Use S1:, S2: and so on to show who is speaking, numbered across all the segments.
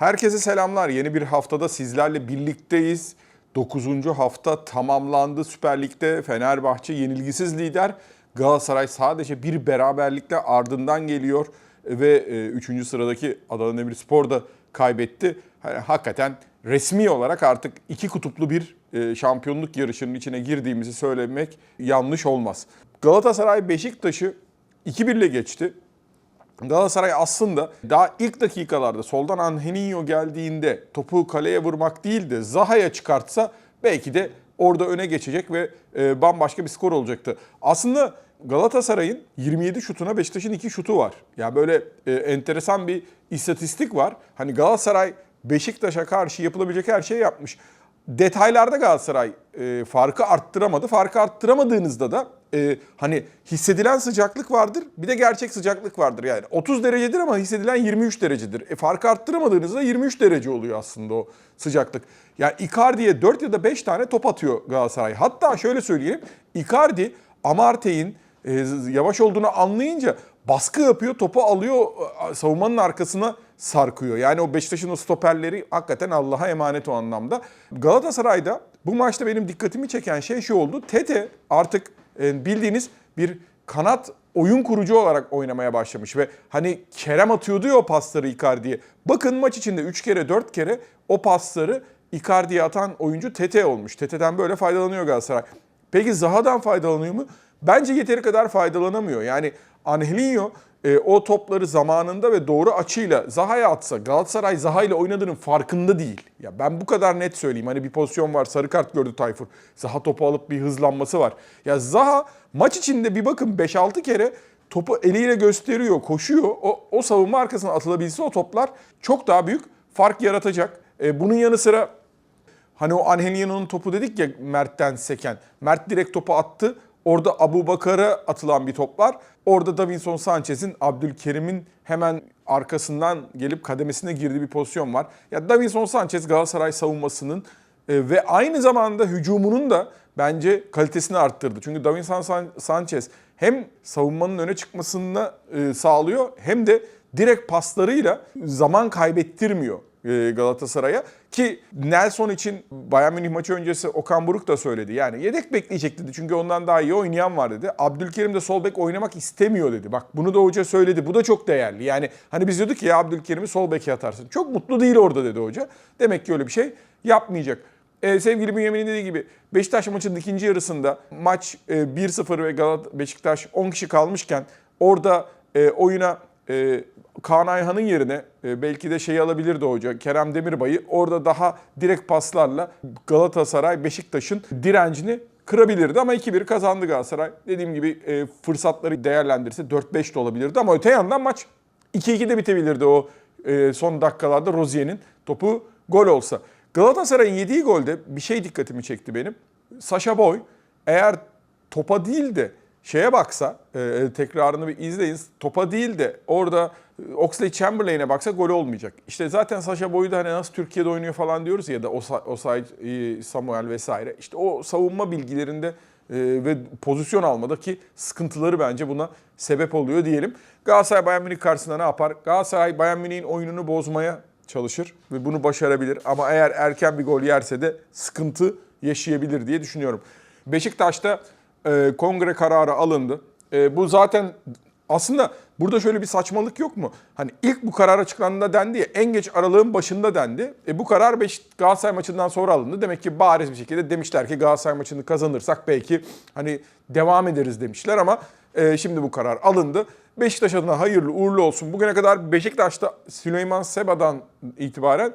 S1: Herkese selamlar. Yeni bir haftada sizlerle birlikteyiz. 9. hafta tamamlandı Süper Lig'de. Fenerbahçe yenilgisiz lider. Galatasaray sadece bir beraberlikle ardından geliyor ve 3. sıradaki Adana Demirspor da kaybetti. Yani hakikaten resmi olarak artık iki kutuplu bir e, şampiyonluk yarışının içine girdiğimizi söylemek yanlış olmaz. Galatasaray Beşiktaş'ı 2-1 ile geçti. Galatasaray aslında daha ilk dakikalarda soldan Angelinho geldiğinde topu kaleye vurmak değil de Zaha'ya çıkartsa belki de orada öne geçecek ve e, bambaşka bir skor olacaktı. Aslında Galatasaray'ın 27 şutuna Beşiktaş'ın 2 şutu var. Yani böyle e, enteresan bir istatistik var. Hani Galatasaray Beşiktaş'a karşı yapılabilecek her şeyi yapmış. Detaylarda Galatasaray e, farkı arttıramadı. Farkı arttıramadığınızda da e, hani hissedilen sıcaklık vardır. Bir de gerçek sıcaklık vardır. Yani 30 derecedir ama hissedilen 23 derecedir. E, farkı arttıramadığınızda 23 derece oluyor aslında o sıcaklık. Yani Icardi'ye 4 ya da 5 tane top atıyor Galatasaray. Hatta şöyle söyleyelim. Icardi Amartey'in e, yavaş olduğunu anlayınca baskı yapıyor, topu alıyor, e, savunmanın arkasına sarkıyor. Yani o Beşiktaş'ın o stoperleri hakikaten Allah'a emanet o anlamda. Galatasaray'da bu maçta benim dikkatimi çeken şey şu oldu. Tete artık e, bildiğiniz bir kanat oyun kurucu olarak oynamaya başlamış ve hani Kerem atıyordu ya o pasları Icardi'ye. Bakın maç içinde 3 kere 4 kere o pasları Icardi'ye atan oyuncu Tete olmuş. Tete'den böyle faydalanıyor Galatasaray. Peki Zaha'dan faydalanıyor mu? Bence yeteri kadar faydalanamıyor. Yani Angelinho e, o topları zamanında ve doğru açıyla Zaha'ya atsa Galatasaray Zaha ile oynadığının farkında değil. Ya ben bu kadar net söyleyeyim. Hani bir pozisyon var sarı kart gördü Tayfur. Zaha topu alıp bir hızlanması var. Ya Zaha maç içinde bir bakın 5-6 kere topu eliyle gösteriyor, koşuyor. O, o savunma arkasına atılabilse o toplar çok daha büyük fark yaratacak. E, bunun yanı sıra Hani o Angelinho'nun topu dedik ya Mert'ten seken. Mert direkt topu attı. Orada Abu Bakar'a atılan bir top var. Orada Davinson Sanchez'in Abdülkerim'in hemen arkasından gelip kademesine girdiği bir pozisyon var. Ya Davinson Sanchez Galatasaray savunmasının e, ve aynı zamanda hücumunun da bence kalitesini arttırdı. Çünkü Davinson San- Sanchez hem savunmanın öne çıkmasını e, sağlıyor hem de direkt paslarıyla zaman kaybettirmiyor Galatasaray'a. Ki Nelson için Bayern Münih maçı öncesi Okan Buruk da söyledi. Yani yedek bekleyecek dedi çünkü ondan daha iyi oynayan var dedi. Abdülkerim de sol bek oynamak istemiyor dedi. Bak bunu da hoca söyledi. Bu da çok değerli. Yani hani biz diyorduk ya Abdülkerim'i sol beke atarsın. Çok mutlu değil orada dedi hoca. Demek ki öyle bir şey yapmayacak. Ee, sevgili Bünyamin'in dediği gibi Beşiktaş maçının ikinci yarısında maç e, 1-0 ve Galat Beşiktaş 10 kişi kalmışken orada e, oyuna e, Kaan Ayhan'ın yerine e, belki de şeyi alabilirdi hoca Kerem Demirbay'ı. Orada daha direkt paslarla Galatasaray Beşiktaş'ın direncini kırabilirdi ama 2-1 kazandı Galatasaray. Dediğim gibi e, fırsatları değerlendirse 4-5 de olabilirdi ama öte yandan maç 2-2 de bitebilirdi o e, son dakikalarda Rozier'in topu gol olsa. Galatasaray'ın yediği golde bir şey dikkatimi çekti benim. Sasha Boy eğer topa değil de şeye baksa, e, tekrarını bir izleyin. Topa değil de orada Oxley Chamberlain'e baksa gol olmayacak. İşte zaten Sasha Boy'u da hani nasıl Türkiye'de oynuyor falan diyoruz ya da Osa- Osay, e, Samuel vesaire. İşte o savunma bilgilerinde e, ve pozisyon almadaki sıkıntıları bence buna sebep oluyor diyelim. Galatasaray Bayern Münih karşısında ne yapar? Galatasaray Bayern Münih'in oyununu bozmaya çalışır ve bunu başarabilir. Ama eğer erken bir gol yerse de sıkıntı yaşayabilir diye düşünüyorum. Beşiktaş'ta e, kongre kararı alındı. E, bu zaten aslında burada şöyle bir saçmalık yok mu? Hani ilk bu karar açıklandığında dendi ya en geç aralığın başında dendi. E, bu karar Beş Galatasaray maçından sonra alındı. Demek ki bariz bir şekilde demişler ki Galatasaray maçını kazanırsak belki hani devam ederiz demişler ama e, şimdi bu karar alındı. Beşiktaş adına hayırlı uğurlu olsun. Bugüne kadar Beşiktaş'ta Süleyman Seba'dan itibaren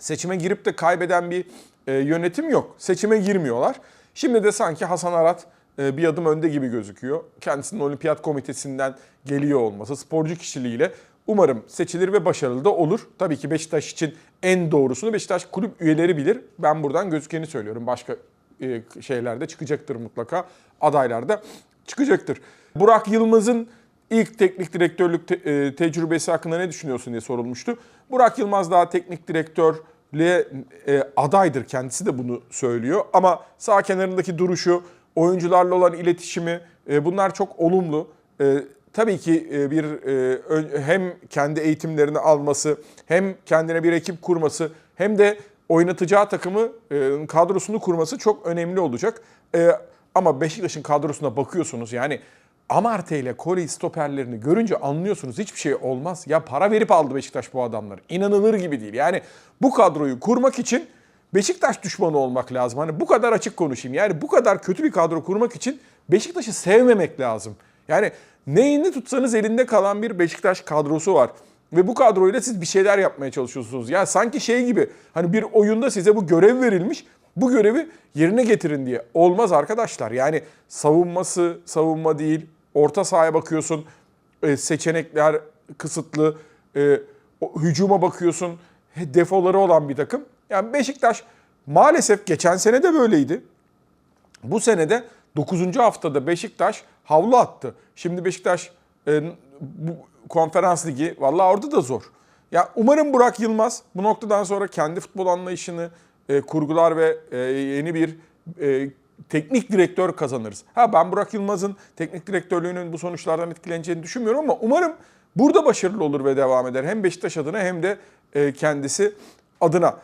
S1: seçime girip de kaybeden bir e, yönetim yok. Seçime girmiyorlar. Şimdi de sanki Hasan Arat bir adım önde gibi gözüküyor. Kendisinin olimpiyat komitesinden geliyor olması, sporcu kişiliğiyle umarım seçilir ve başarılı da olur. Tabii ki Beşiktaş için en doğrusunu Beşiktaş kulüp üyeleri bilir. Ben buradan gözükeni söylüyorum. Başka e, şeylerde çıkacaktır mutlaka. Adaylarda çıkacaktır. Burak Yılmaz'ın ilk teknik direktörlük te- e, tecrübesi hakkında ne düşünüyorsun diye sorulmuştu. Burak Yılmaz daha teknik direktörlüğe e, adaydır. Kendisi de bunu söylüyor. Ama sağ kenarındaki duruşu, oyuncularla olan iletişimi e, bunlar çok olumlu. E, tabii ki e, bir e, hem kendi eğitimlerini alması, hem kendine bir ekip kurması, hem de oynatacağı takımı e, kadrosunu kurması çok önemli olacak. E, ama Beşiktaş'ın kadrosuna bakıyorsunuz yani Amarte ile Koli stoperlerini görünce anlıyorsunuz hiçbir şey olmaz. Ya para verip aldı Beşiktaş bu adamları. İnanılır gibi değil. Yani bu kadroyu kurmak için Beşiktaş düşmanı olmak lazım. Hani bu kadar açık konuşayım. Yani bu kadar kötü bir kadro kurmak için Beşiktaş'ı sevmemek lazım. Yani neyini tutsanız elinde kalan bir Beşiktaş kadrosu var. Ve bu kadroyla siz bir şeyler yapmaya çalışıyorsunuz. Ya sanki şey gibi hani bir oyunda size bu görev verilmiş. Bu görevi yerine getirin diye. Olmaz arkadaşlar. Yani savunması savunma değil. Orta sahaya bakıyorsun. e, seçenekler kısıtlı. e, hücuma bakıyorsun. Defoları olan bir takım. Yani Beşiktaş maalesef geçen sene de böyleydi. Bu senede 9. haftada Beşiktaş havlu attı. Şimdi Beşiktaş e, bu konferans ligi vallahi orada da zor. Ya umarım Burak Yılmaz bu noktadan sonra kendi futbol anlayışını e, kurgular ve e, yeni bir e, teknik direktör kazanırız. Ha ben Burak Yılmaz'ın teknik direktörlüğünün bu sonuçlardan etkileneceğini düşünmüyorum ama umarım burada başarılı olur ve devam eder. Hem Beşiktaş adına hem de e, kendisi adına.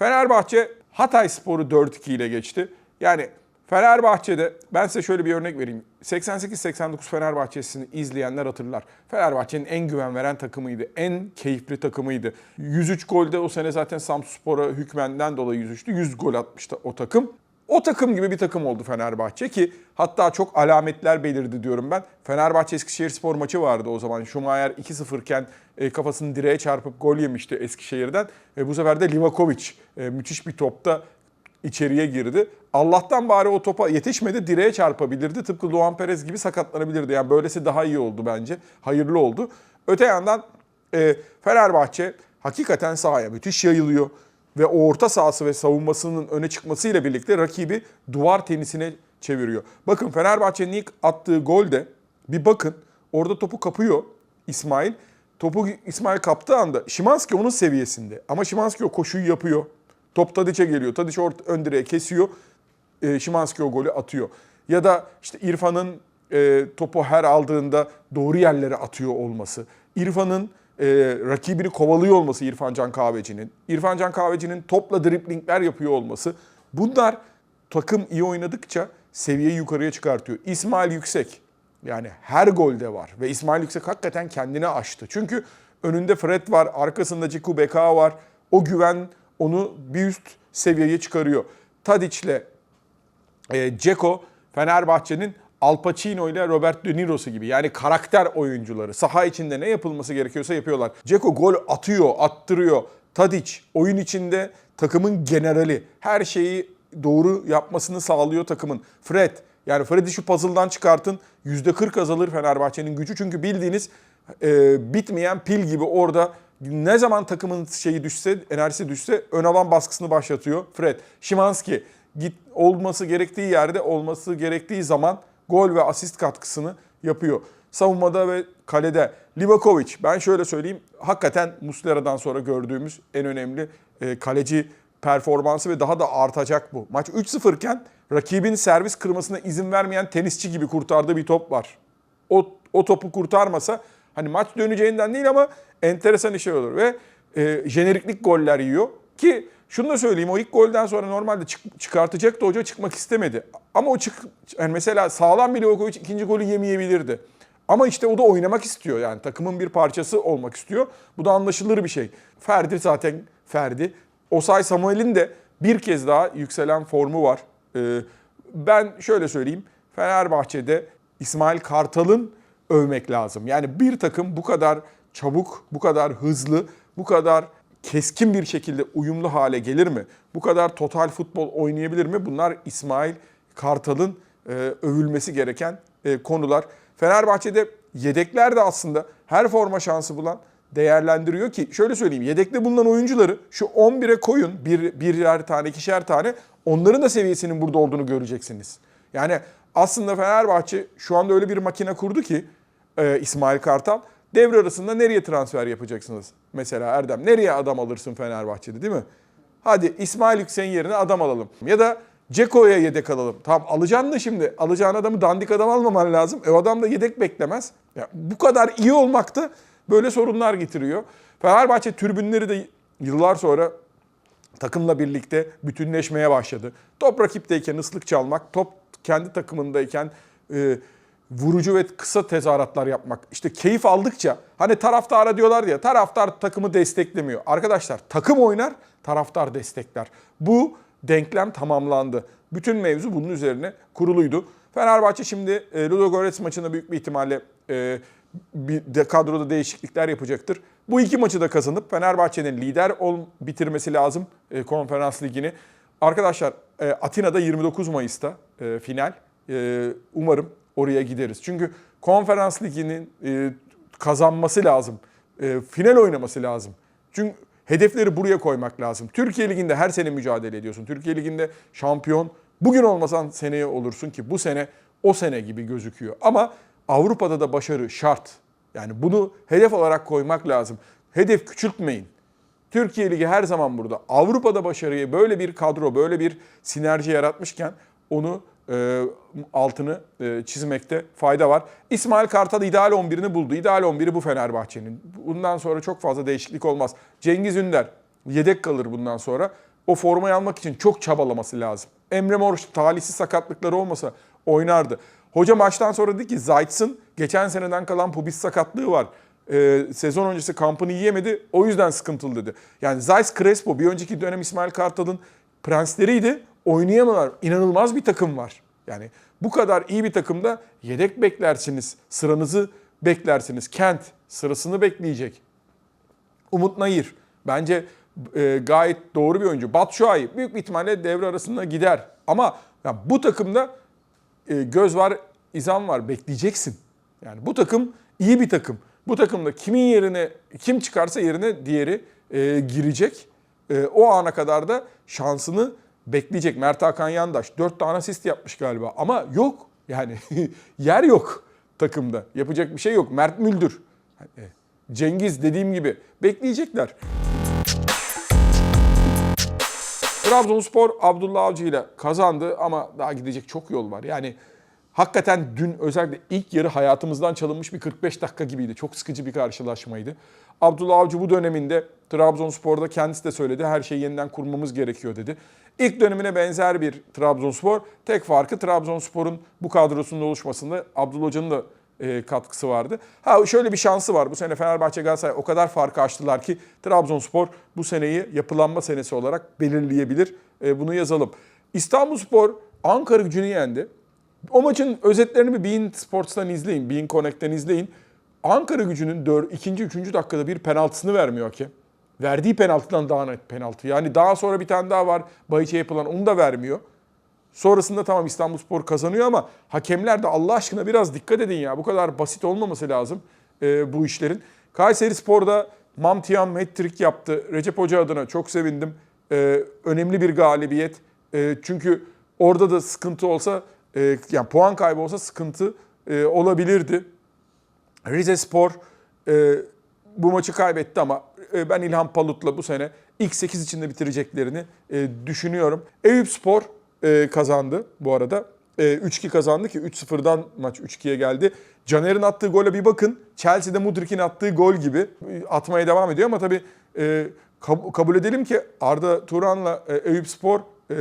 S1: Fenerbahçe Hatay Sporu 4-2 ile geçti. Yani Fenerbahçe'de ben size şöyle bir örnek vereyim. 88-89 Fenerbahçe'sini izleyenler hatırlar. Fenerbahçe'nin en güven veren takımıydı. En keyifli takımıydı. 103 golde o sene zaten Samsunspor'a hükmenden dolayı 103'tü. 100 gol atmıştı o takım. O takım gibi bir takım oldu Fenerbahçe ki hatta çok alametler belirdi diyorum ben. Fenerbahçe Eskişehirspor maçı vardı o zaman. Schumacher 2-0 iken e, kafasını direğe çarpıp gol yemişti Eskişehir'den. E, bu sefer de Livakovic e, müthiş bir topta içeriye girdi. Allah'tan bari o topa yetişmedi direğe çarpabilirdi. Tıpkı Luan Perez gibi sakatlanabilirdi. Yani böylesi daha iyi oldu bence. Hayırlı oldu. Öte yandan e, Fenerbahçe hakikaten sahaya müthiş yayılıyor. Ve o orta sahası ve savunmasının öne çıkmasıyla birlikte rakibi duvar tenisine çeviriyor. Bakın Fenerbahçe'nin ilk attığı golde bir bakın orada topu kapıyor İsmail. Topu İsmail kaptığı anda Şimanski onun seviyesinde. Ama Şimanski o koşuyu yapıyor. Top Tadiç'e geliyor. Tadiç orta ön direğe kesiyor. E, Şimanski o golü atıyor. Ya da işte İrfan'ın e, topu her aldığında doğru yerlere atıyor olması. İrfan'ın e, rakibini kovalıyor olması İrfan Can Kahveci'nin. İrfan Can Kahveci'nin topla driplingler yapıyor olması. Bunlar takım iyi oynadıkça seviyeyi yukarıya çıkartıyor. İsmail Yüksek yani her golde var ve İsmail Yüksek hakikaten kendini aştı. Çünkü önünde Fred var, arkasında Ciku Beka var. O güven onu bir üst seviyeye çıkarıyor. Tadiç'le e, Ceko Fenerbahçe'nin Al Pacino ile Robert De Niro'su gibi yani karakter oyuncuları. Saha içinde ne yapılması gerekiyorsa yapıyorlar. Ceko gol atıyor, attırıyor. Tadic oyun içinde takımın generali. Her şeyi doğru yapmasını sağlıyor takımın. Fred yani Fred'i şu puzzle'dan çıkartın %40 azalır Fenerbahçe'nin gücü. Çünkü bildiğiniz e, bitmeyen pil gibi orada ne zaman takımın şeyi düşse, enerjisi düşse ön alan baskısını başlatıyor Fred. Şimanski git olması gerektiği yerde olması gerektiği zaman gol ve asist katkısını yapıyor. Savunmada ve kalede Livakovic ben şöyle söyleyeyim hakikaten Muslera'dan sonra gördüğümüz en önemli e, kaleci performansı ve daha da artacak bu. Maç 3-0 iken rakibin servis kırmasına izin vermeyen tenisçi gibi kurtardığı bir top var. O, o topu kurtarmasa hani maç döneceğinden değil ama enteresan işler olur ve e, jeneriklik goller yiyor ki şunu da söyleyeyim o ilk golden sonra normalde çık, çıkartacaktı hoca çıkmak istemedi. Ama o çık yani mesela sağlam bir Livakovic ikinci golü yemeyebilirdi. Ama işte o da oynamak istiyor yani takımın bir parçası olmak istiyor. Bu da anlaşılır bir şey. Ferdi zaten Ferdi. Osay Samuel'in de bir kez daha yükselen formu var. Ee, ben şöyle söyleyeyim. Fenerbahçe'de İsmail Kartal'ın övmek lazım. Yani bir takım bu kadar çabuk, bu kadar hızlı, bu kadar keskin bir şekilde uyumlu hale gelir mi? Bu kadar total futbol oynayabilir mi? Bunlar İsmail Kartal'ın e, övülmesi gereken e, konular. Fenerbahçe'de yedekler de aslında her forma şansı bulan değerlendiriyor ki şöyle söyleyeyim yedekte bulunan oyuncuları şu 11'e koyun bir, birer tane ikişer tane onların da seviyesinin burada olduğunu göreceksiniz. Yani aslında Fenerbahçe şu anda öyle bir makine kurdu ki e, İsmail Kartal devre arasında nereye transfer yapacaksınız? Mesela Erdem nereye adam alırsın Fenerbahçe'de değil mi? Hadi İsmail Yüksek'in yerine adam alalım. Ya da Ceko'ya yedek alalım. Tamam alacaksın da şimdi. Alacağın adamı dandik adam almaman lazım. E o adam da yedek beklemez. Ya, bu kadar iyi olmak da böyle sorunlar getiriyor. Fenerbahçe tribünleri de yıllar sonra takımla birlikte bütünleşmeye başladı. Top rakipteyken ıslık çalmak, top kendi takımındayken e, vurucu ve kısa tezahüratlar yapmak. İşte keyif aldıkça hani taraftara diyorlar ya taraftar takımı desteklemiyor. Arkadaşlar takım oynar, taraftar destekler. Bu denklem tamamlandı. Bütün mevzu bunun üzerine kuruluydu. Fenerbahçe şimdi e, Ludogorets maçında büyük bir ihtimalle e, bir de kadroda değişiklikler yapacaktır. Bu iki maçı da kazanıp Fenerbahçe'nin lider ol, bitirmesi lazım e, konferans ligini. Arkadaşlar Atina'da 29 Mayıs'ta final. Umarım oraya gideriz. Çünkü konferans liginin kazanması lazım. Final oynaması lazım. Çünkü hedefleri buraya koymak lazım. Türkiye Ligi'nde her sene mücadele ediyorsun. Türkiye Ligi'nde şampiyon bugün olmasan seneye olursun ki bu sene o sene gibi gözüküyor. Ama Avrupa'da da başarı şart. Yani bunu hedef olarak koymak lazım. Hedef küçültmeyin. Türkiye Ligi her zaman burada. Avrupa'da başarıyı böyle bir kadro, böyle bir sinerji yaratmışken onu e, altını e, çizmekte fayda var. İsmail Kartal ideal 11'ini buldu. İdeal 11'i bu Fenerbahçe'nin. Bundan sonra çok fazla değişiklik olmaz. Cengiz Ünder yedek kalır bundan sonra. O formayı almak için çok çabalaması lazım. Emre Mor talihsiz sakatlıkları olmasa oynardı. Hoca maçtan sonra dedi ki Zayt'sın geçen seneden kalan pubis sakatlığı var. Ee, sezon öncesi kampını yiyemedi. O yüzden sıkıntılı dedi. Yani Zayt Crespo bir önceki dönem İsmail Kartal'ın prensleriydi. Oynayamadılar. İnanılmaz bir takım var. Yani bu kadar iyi bir takımda yedek beklersiniz. Sıranızı beklersiniz. Kent sırasını bekleyecek. Umut Nayır bence e, gayet doğru bir oyuncu. Batshuayi büyük bir ihtimalle devre arasında gider. Ama ya bu takımda e, göz var, izan var. Bekleyeceksin. Yani bu takım iyi bir takım. Bu takımda kimin yerine, kim çıkarsa yerine diğeri e, girecek. E, o ana kadar da şansını bekleyecek. Mert Hakan Yandaş 4 tane asist yapmış galiba. Ama yok. Yani yer yok takımda. Yapacak bir şey yok. Mert Müldür. e, Cengiz dediğim gibi bekleyecekler. Trabzonspor Abdullah Avcı ile kazandı ama daha gidecek çok yol var. Yani hakikaten dün özellikle ilk yarı hayatımızdan çalınmış bir 45 dakika gibiydi. Çok sıkıcı bir karşılaşmaydı. Abdullah Avcı bu döneminde Trabzonspor'da kendisi de söyledi her şeyi yeniden kurmamız gerekiyor dedi. İlk dönemine benzer bir Trabzonspor. Tek farkı Trabzonspor'un bu kadrosunun oluşmasında Abdullah Hoca'nın da e, katkısı vardı. Ha şöyle bir şansı var. Bu sene Fenerbahçe Galatasaray o kadar farkı açtılar ki Trabzonspor bu seneyi yapılanma senesi olarak belirleyebilir. E, bunu yazalım. İstanbulspor Ankara gücünü yendi. O maçın özetlerini bir Bein Sports'tan izleyin. Bein Connect'ten izleyin. Ankara gücünün 4, ikinci, üçüncü dakikada bir penaltısını vermiyor hakem. Verdiği penaltıdan daha net penaltı. Yani daha sonra bir tane daha var. Bayiç'e yapılan onu da vermiyor. Sonrasında tamam İstanbulspor kazanıyor ama hakemler de Allah aşkına biraz dikkat edin ya. Bu kadar basit olmaması lazım e, bu işlerin. Kayseri Spor'da Mamtiyam hat-trick yaptı. Recep Hoca adına çok sevindim. E, önemli bir galibiyet. E, çünkü orada da sıkıntı olsa, e, yani puan kaybı olsa sıkıntı e, olabilirdi. Rize Spor e, bu maçı kaybetti ama e, ben İlhan Palut'la bu sene ilk 8 içinde bitireceklerini e, düşünüyorum. Eyüp Spor e, kazandı bu arada. E, 3-2 kazandı ki 3-0'dan maç 3-2'ye geldi. Caner'in attığı gole bir bakın. Chelsea'de Mudrik'in attığı gol gibi e, atmaya devam ediyor ama tabii e, kab- kabul edelim ki Arda Turan'la e, Eyüp Spor e,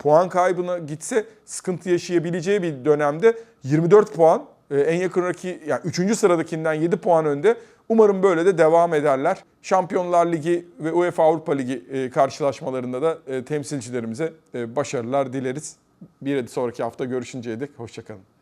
S1: puan kaybına gitse sıkıntı yaşayabileceği bir dönemde 24 puan e, en yakın rakip yani 3. sıradakinden 7 puan önde. Umarım böyle de devam ederler. Şampiyonlar Ligi ve UEFA Avrupa Ligi e, karşılaşmalarında da e, temsilcilerimize başarılar dileriz. Bir sonraki hafta görüşünceye dek hoşçakalın.